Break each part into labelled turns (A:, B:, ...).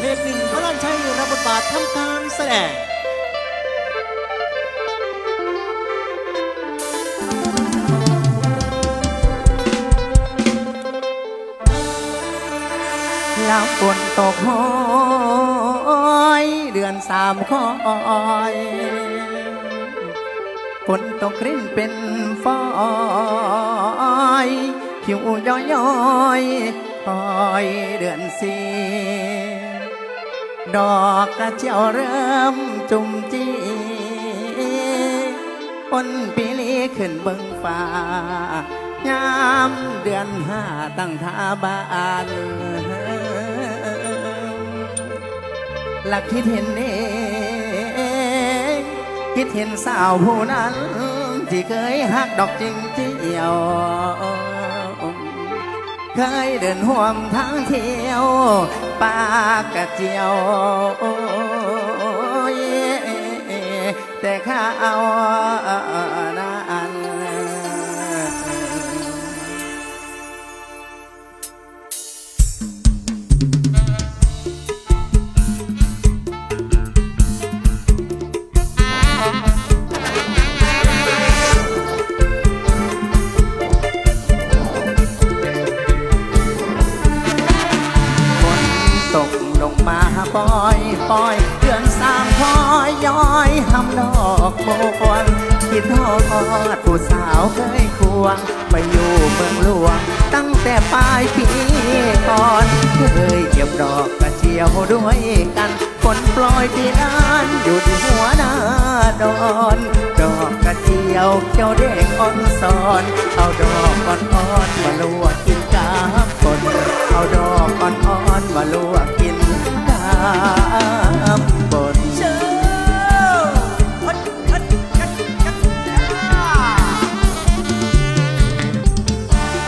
A: เพลงหนึ่งพระราชชัยรับบทบาททำการแสดง
B: แล้วฝนตกห้อยเดือนสามคอยฝนตกริ้นเป็นฟอยผิวย้อยย้อยคอยเดือนสี่ ดอกกระเจียวเริ่มจุ่มจีปนปีลีขึ้นเบิงฟ้ายามเดือนห้าตั้งท่าบานหลักคิดเห็นเองคิดเห็นสาวผู้นั้น ที่เคยหักดอกจริงเจียว เคยเดินห่วมทางเที่ยวปากกระเจียวแต่ข้าเอานะ กระเจียวเขียวแดงอ่อนสอนเอาดอกอ่อนๆมาลวกกินกับฝนเอาดอกอ่อนๆมาลวกกินกับฝน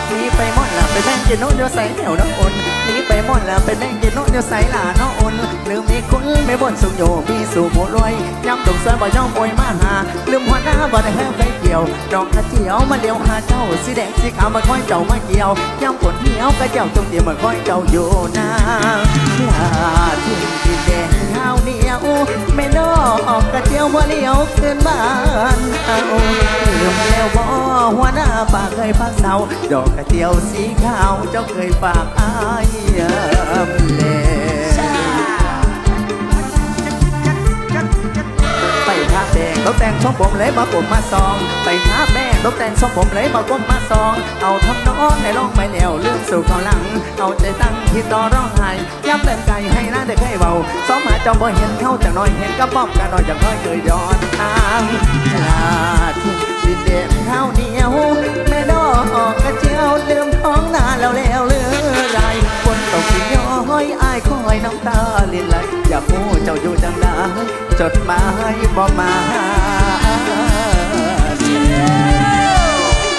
B: หนีไปหมดละไปแม่งกินโน้ตเดียวใส่แถวน้องอุ่นหนี ไปหมดละไปแม่งกินโน้ตเดียวใส่หลาน้ออุ่นลืมมีคุณไม่บ่นสุงโยมีสู่หมูรวยย้ำตกเสือบ่ย่องป่วยมาหาลืมหัวหน้าบ่ได้แห้ไปเกี่ยวดอกกระเจียวมาเลี้ยวหาเจ้าสีแดงสีขาวมาคอยเจ้ามาเกี่ยวย้ำฝนเหี่ยวกระเจ้าจงเดียวมาคอยเจ้าอยู่นาลาทุ่งดิ ไม่นอกกระเจียวหัวเลี้ยวขึ้นบ้านเอาลืมแล้วบ่หัวหน้าปากเคยพักเสาดอกกระเจียวสีขาวเจ้าเคยฝากอายแล ตกแต่งช่องผมเลยมาผมมาซอง ไปทาแม่ตกแต่งช่องผมเลยมาผมมาซอง เอาทำน้องในร้องไปแล้วเรื่องสู่เขาหลัง เอาใจตั้งที่ต่อร้องไห้ย้ำเดินไกลให้นะเด็กให้เบาซ้อมหาจอมบ่เห็นเข้าจากน้อยเห็นก็ป้อมกันน้อยจากน้อยเคยย้อนทาง เจ้าอยู่จังได้จดหมายบ่มา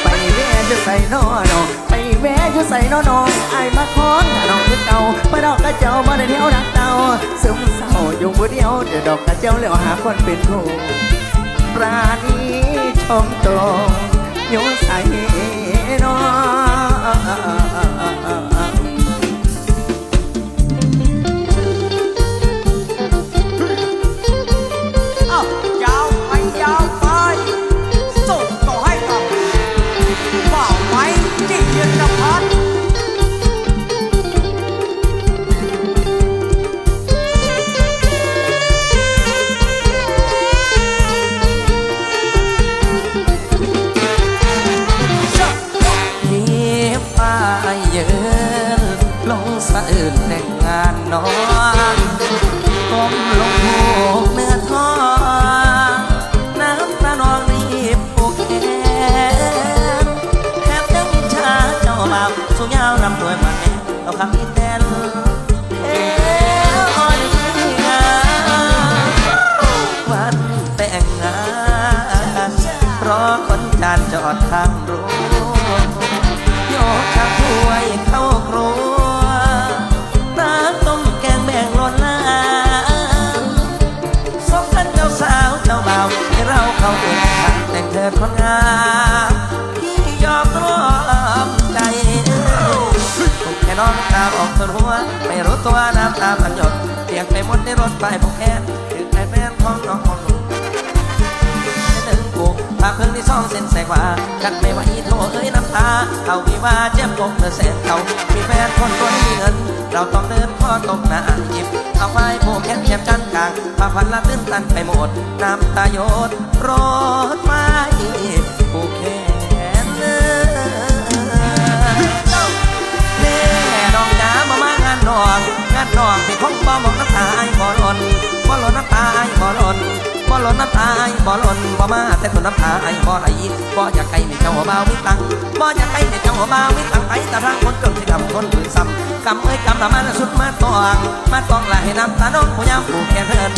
B: ไปแว่จะใส่นอน้องไปแว่จะใส่นอน้องไอ้ายมาคอนถ้าน้องคือเก่าไปดอกกระเจียวมาได้เที่ยวดักเตาซึมเศร้าอยู่ผู้เดียวเดี๋ยวดอกกระเจียวแล้วหาคนเป็นคู่ปราณีชมตรงโยใส่นอ
C: องตา
D: ออกส่วนหัว ไม่รู้ตัวน้ำตาพันหยดเปียกไปหมดในรถไปพวกแค่ถึงไอ้แฟนของน้องของหนูหนึ่งกูพาเพิ่งที่สองเส้นแสกว่ากันไม่ไหวโทษเอ้ยน้ำตาเขาวิว่าเจ็บกบเธอแสนเขามีแฟนคนรวยมีเงิน เราต้องเดินข้อตกหน้าหยิบเอาไว้โผล่แค่แคบจันกลางพาพันละตื้นตันไปหมด น้ำตาหยดรถไม้ องงานน้องที่คงบ่มองน้ำตาไอ้บ่หล่นบ่หล่นน้ำตาไอ้บ่หล่นบ่หล่นน้ำตาไอ้บ่หล่นบ่มาแต่ตัวน้ำตาไอ้บ่ไหลบ่อยากไกลไม่เจ้าบ่าวมีตังค์บ่อยากไกลไม่เจ้าบ่าวมีตังค์ไปแต่ทางคนจนสิกำคนอื่นซ้ำกำเอ้ยกำละมันสุดมาตองมาตองละให้น้ำตาน้องผู้ยามผูกแขนเพิ่น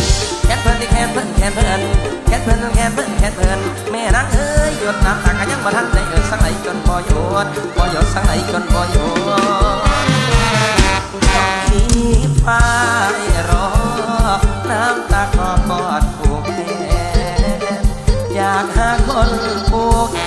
D: แขนเพิ่นที่แขนเพิ่นแขนเพิ่นแขนเพิ่นแขนเพิ่นแขนเพิ่นแม่นางเอ้ยหยดน้ำตาก็ยังบ่ทันได้เอิ้นสักไหลจนบ่หยดบ่หยดสักไหลจนบ่หยด ที่ฟ้ารอ น้ำตาคลอกอดผูกแขนอยากหาคนผูกแขน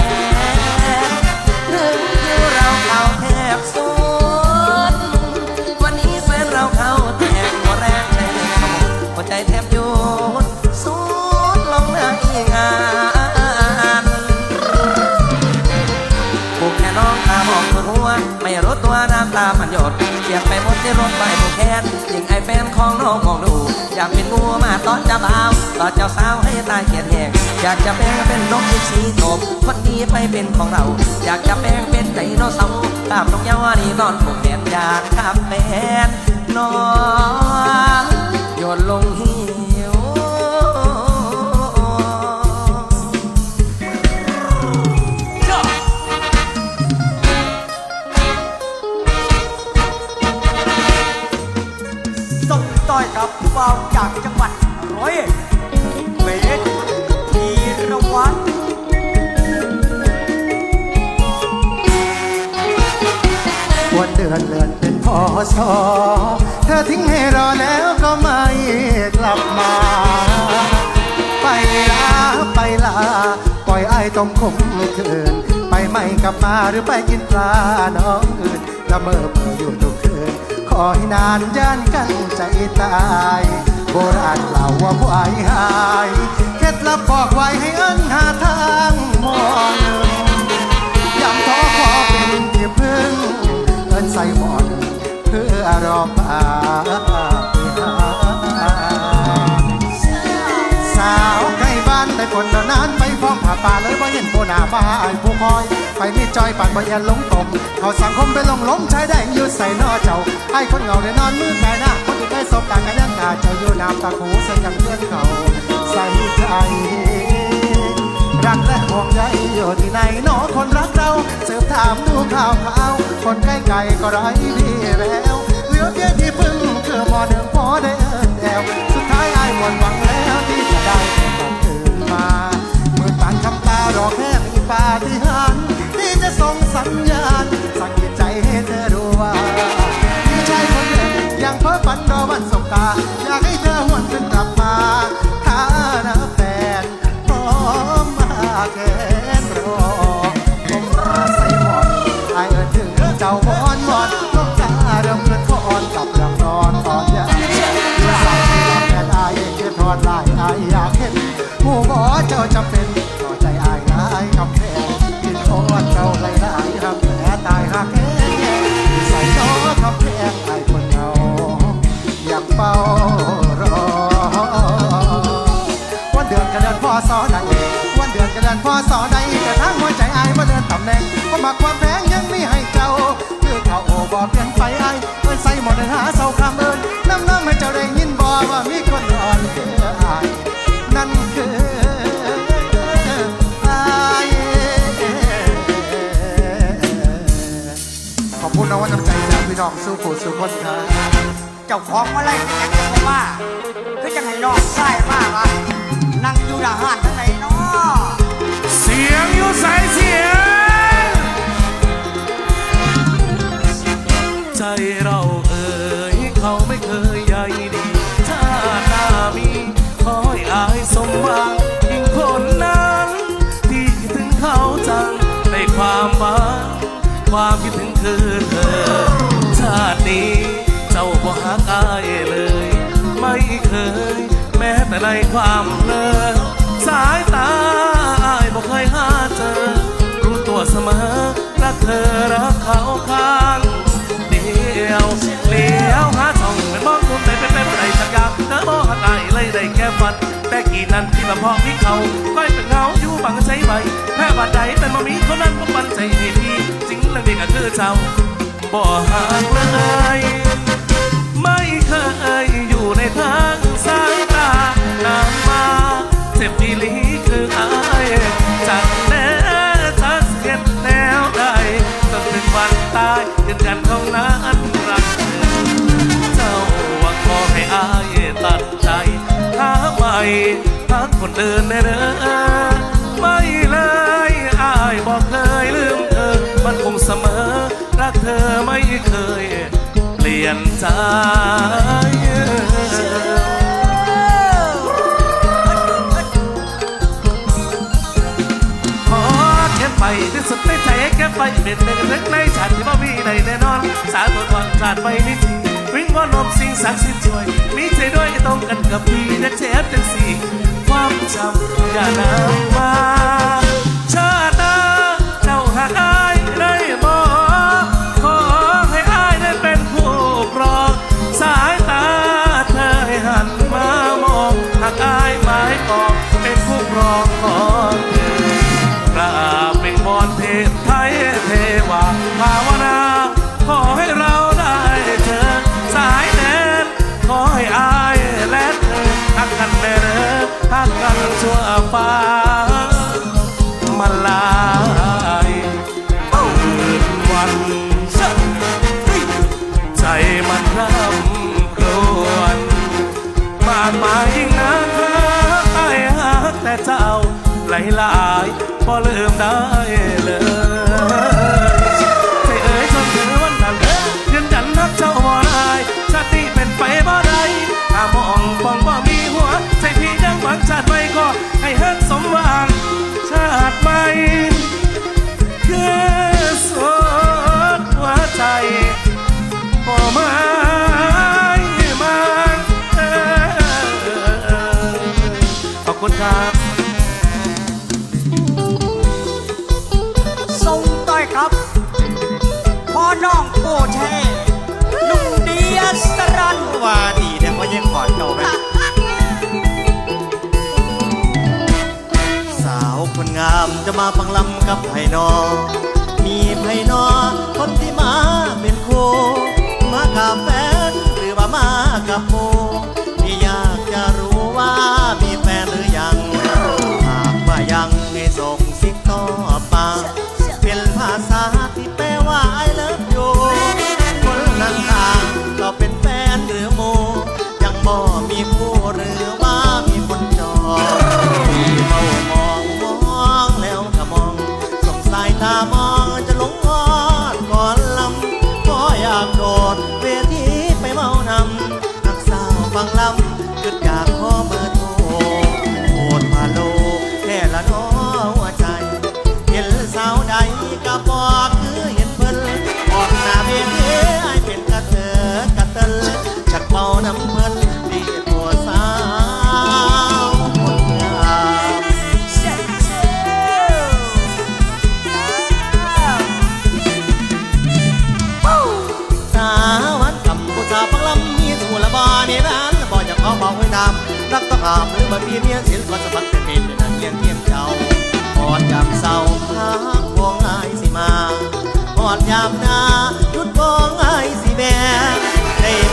D: อนไปผูกแขนยิงไอแฟนของน้องมองดู อยากเป็นมัวมาตอนจะบ่าวตอนเจ้าสาวให้ตายเขียดแหงอยากจะแปลงเป็นนกอินทรีโตบคนนี้ไปเป็นของเรา อยากจะแปลงเป็นไดโนเสาร์ตามนกเยาวนี่ตอนผูกแขนอยากขับแฟนน้องโยนลง
C: รือ
E: ไปกินปลาน้องอื่นละเมอเมื่ออยู่ทุกคืนขอให้นานย่านกันใจตาย โบราณเล่าว่าผู้อายหายเคล็ดลับบอกไว้ให้เอิ้นหาทางมองหนึ่งยำท้อขอเป็นที่พึ่ง เอินใส่หมอนเพื่อรอป่าสาวใกล้บ้านได้ผลเท่านั้นไปฟ้องผ่าป่าเลยว่า นโบหนาบ้าไอ้ผู้คอย ไปมีจอยปากบ่เอียนลงกลมเขาสังคมไปลงล้มใช้ได้อยู่ใส่นอเจ้าไอ้คนเหงาได้นอนมือกายหน้าคนที่ได้สบตากันยังกาเจ้าอยู่น้ำตาคูใส่กันเพื่อนเขาใส่ใจรักและห่วงใยอยู่ที่ไหนหนอคนรักเราเสืบถามดูข่าวข่าวคนใกล้ไกลก็ไร้ดีแล้วเหลือเพียงที่พึ่งคือหมอหนึ่งพอได้เอินแอวสุดท้ายไอายหมดหวังแล้วที่จะได้ รอแค่มีปาฏิหาริย์ที่จะส่งสัญญาณ สั่งจิตใจให้เธอรู้ว่ามีชายคนหนึ่งยังเพ้อฝันรอวันสบตา อยากให้เธอหวนขึ้นกลับมาถ้านะแฟนพร้อมมาแกนรอผมราใส่หมอนไอเอินถึงเจ้ามอนมอนต้องจ้าเริ่มเกินคอนกับเรื่องนอนตอนยามเมื่อสายที่รอแฟนไอายเกิดทอดลายไอายอยากเห็นผู้บอเจ้าจำเป็น ดือนกันเดือนพอสอใดแต่ทั้งหัวใจอายว่าเดินตำแหน่งความมักความแพงยังมีให้เจ้า คือเขาโอบอกเพียงไปอายเอินใส่หมดเดินหาเศร้าคำเอินน้ำน้ำให้เจ้าได้ยินบอว่ามีคนรอนคืออายนั่นคืออายขอบคุณนะว่าน้ำใจจากพี่น้องสู้ผู้สู้คนครับ
C: เจ้าของมาไล่เป็นยังไงมาคือจังไห้นอกใส่มากอะนั่งอยู่หน้าห้านทั้งไหนเนาะ
F: เสายเสียง ใจเราเอ่ยเขาไม่เคยใยดี ถ้าหน้ามีคอยอายสมบัติยิ่งคนนั้นที่คิดถึงเขาจังในความหวังความคิดถึงคือเธอ ชาตินี้เจ้าบ่หักอายเลย ไม่เคย แม้แต่ในความเลินสายตาอายบ่เคยหาเจ อรักเธอรักเขาข้างเดียวเลี้ยวหาช่องไม่มองทุกใจเป็นเป็นไรสักอย่างเธอบอกหาไหเลยได้แก่ฝันแต่กี่นั้นที่ลำพองที่เขาก้อยเป็นเงาอยู่บังใช้ใบแพ้บาดใดเป็นมามีคนนั้นก็ปันใจให้พี่จริงนั่นเด็กก็คือเจ้าบ่ห่างเลย ไม่เคยอยู่ ตื่นแนเด้อไม่เลอายบอกเคยลืมเธอ มันคงเสมอ รักเธอไม่เคย เปลี่ยนใจขอแค่ไปที่สุดในใจแค่ไปเป็นเด็กเล็กในฉันที่บ่มีในแน่นอน สาวตัวทอนขาดไปนิดที วิ่งว่านบสิ่งศักสิทงช่วย มีใจด้วยต้องกันกับพี่นะเชฟจังสี่ ความจำอย่านางมา มา
A: ฟังลำกับไพ่นอ มีไพ่นอคนที่มา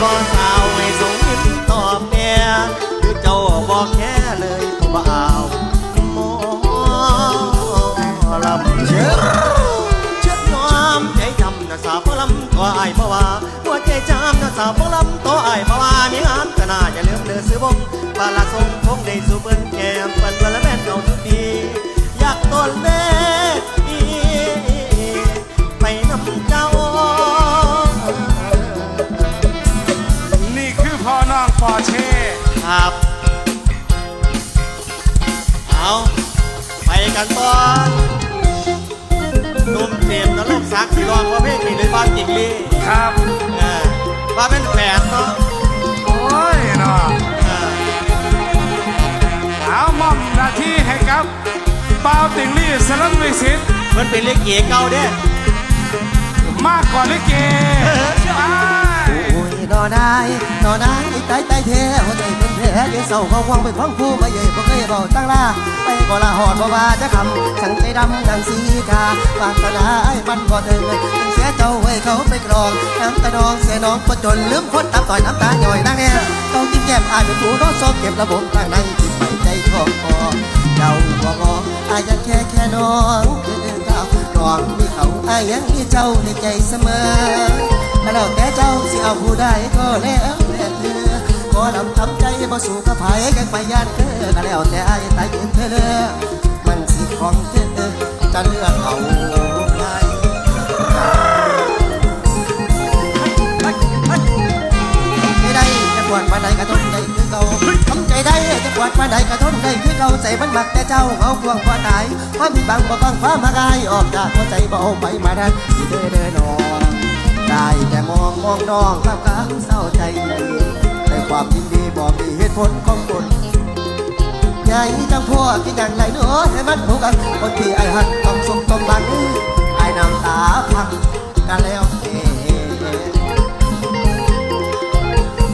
A: ก็สาวไม่สูงยิ้มตอบแน่หรือเจ้าบ่แค่เลยผู้บ่าวหมอลำเชื่อเชื่อน้อมใจจำนะสาวพลำตัวไอ้บ่ว่าหัวใจจำนะสาวพลำตัวไอ้บ่ว่ามีงานก็น่าอย่าลืมเด้อซื้อบงปลาละทรงคงได้สู่เปิ้นแก้มเปิ้นวันละแม่นเอาทุกทีอยากต้นแม่ อร์เช่ครับ เอาไปกันต่อหนุ่มเจมส์นรกสักสีรองว่าไม่งนี้เลยบ้านจิกลี่
F: ครับเอ
A: อว่าเป็นแฝนเนาะ
G: โอ้ยเนาะ
A: เออ
G: เอาม่อมนาทีให้ครับป้าติงลี่สลันวิสิต
A: มันเป็นเลขเก๋เก่าเด้
G: มากกว่าเลิเกอ้
H: โอ้ยนอได้นอได้ใจใจแท้หัวใจเป็นแผลยังเศร้าของวังเป็นของผู้มาเย่บ่เคยเบาตั้งลาไปบ่ละหอดบ่ว่าจะคำสั่งใจดำนางสีกาวางตาได้มันบ่ถึงเสียเจ้าไว้เขาไปกรองน้ำตาน้องเสียน้องประจนลืมคนตับต่อยน้ำตาหน่อยนั่งแน่ต้องกินแก้มอายเป็นผู้น้องซอกเก็บระบบข้างในจิตไปใจทองคอเจ้าบ่งออายยังแค่แค่น้องเดินเจ้าน้องมีเขาอายยังมีเจ้าในใจเสมอ ถ้าแล้วแต่เจ้าสิเอาผู้ใดก็แล้วแต่เธอก็นำทำใจบ่สู่กับไผกันไปย่านเธอก็แล้วแต่ไอ้ตายเป็นเธอเลือมันสิของเธอจะเลือกเอาใครไม่ได้จะปวดปานใดก็ทนได้คือเก่าทำใจได้จะปวดปานใดก็ทนได้คือเก่าใจมันมักแต่เจ้าเอาควงพอตายความผิดบังบ่ฟังฟ้ามากายออกจากหัวใจบ่เอาไปมาดันสิเด้อเด้อนอน ได้แต่มองมองน้องกลับกลางเศร้าใจในความยินดีบอกมีเหตุผลของตนใหญ่จังพวกกินอย่างไรเนื้อให้มันถูกกันคนที่ไอ้หันต้องสมต้องบังไอ้น้ำตาพังกันแล้วเอ๋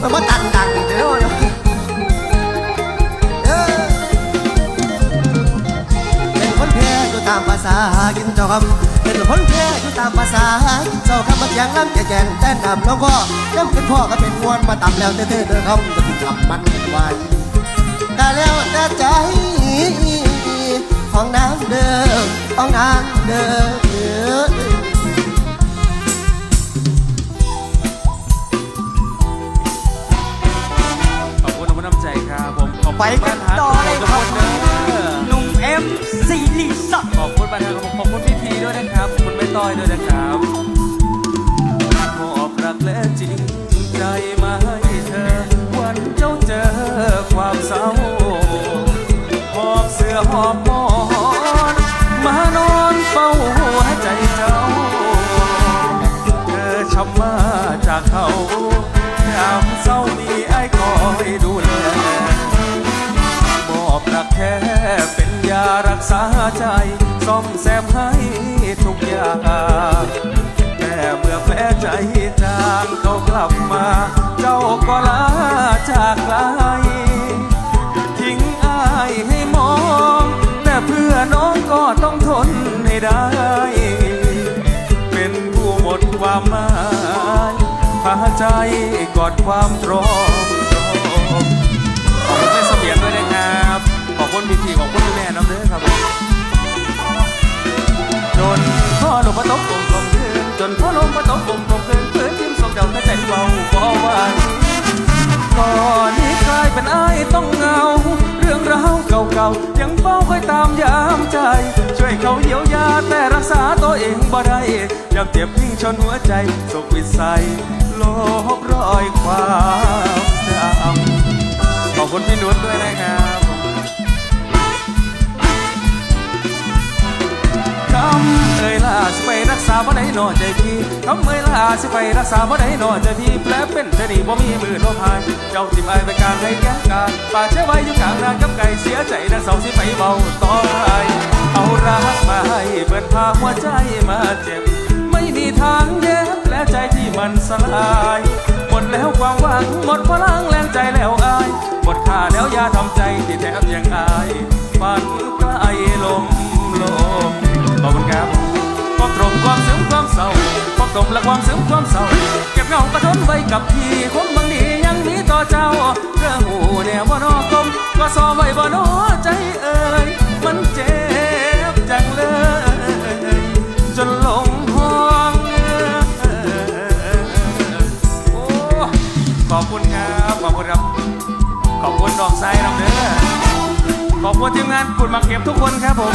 H: มันมาตังดังเดี๋ยวเด้อเป็นคนแพ้อยู่ตามภาษากินจ้าคำ เป็นคนแพ้อยู่ตามภาษา เจ้าคำมันยังล้ำแก่แก่งแต่นำน้องก็ยังเป็นพ่อก็เป็นมวนมาตำแล้วเธอเธอเดินคำจะพิจำมันไว้ก็แล้วแต่ใจของน้ำเด้อของน้ำเด้อ
G: ขอบคุณน้ำใจครับผมขอบคุณ
C: ไปกันต่อเลยครับ ซีรีสัก
G: ขอบคุณบ้านทางขอบคุณพี่พีด้วยนะครับขอบคุณไม่ต้อยด้วยนะครับมอบรักและจริงใจมาให้เธอ วันเจ้าเจอความเศร้าหอบเสื้อหอบหมอนมานอนเฝ้าหัวใจเจ้า เธอช้ำมาจากเขายามเศร้านี้ไอ้คอยดูแลมอบรักแค่ รักษาใจซ่อมแซมให้ทุกอย่างแต่เมื่อแผลใจจางเขากลับมา เจ้าก็ลาจากไกลทิ้งอายให้มอง แต่เพื่อน้องก็ต้องทนให้ได้ เป็นผู้หมดความหมายพาใจกอดความตรอม คุณพี่ทีขอบคุณพี่แม่น้ำเด้อครับผมจนพ่อลมมาตกกลมกลมคืนจนพ่อลมมาตกกลมกลมคืนเพื่อจิ้มส่งเจ้าแต่ใจเบาเบ่ไหวก่อนนี้กลายเป็นไอ้ายต้องเงา เรื่องราวเก่าๆยังเฝ้าคอยตามยามใจ ช่วยเขาเยียวยาแต่รักษาตัวเองบ่ได้ยังเจ็บยิ่งชนหัวใจสุขวิสัยลบรอยความจำขอบคุณพี่นุชด้วยนะครับ สิไปรักษาบ่ได้นอใจพี่คำเอ่ยล่าสิไปรักษาบ่ได้นอใจพี่แผลเป็นชนีบ่มีมือโลพายเจ้าทิมอไปกลางให้แก้การป่าเชื่อไว้อยู่กลางนางกับไก่เสียใจดังเสาสิไปเบาต่อไปเอารักมาให้เปิดพาหัวใจมาเจ็บ ไม่มีทางเย็บและใจที่มันสลายหมดแล้วความหวังหมดพลังแรงใจแล้วอายหมดค่าแล้วยาทำใจที่แทบยังอายฝันใกล้ลมลมขอบคุณครับ ความซึ้งความเศร้าความตรงและความซึ้งความเศร้าเก็บเงากระทนไว้กับพี่คนบางดียังมีต่อเจ้าเรื่องหูแนวบ่นอกลมก็ซอไว้บ่นอใจเอ่ยมันเจ็บจังเลยจนหลงห้องโอ้ขอบคุณครับขอบคุณครับขอบคุณดอกไซน้ำเด้อขอบคุณทีมงานคุณมาเก็บทุกคนครับผม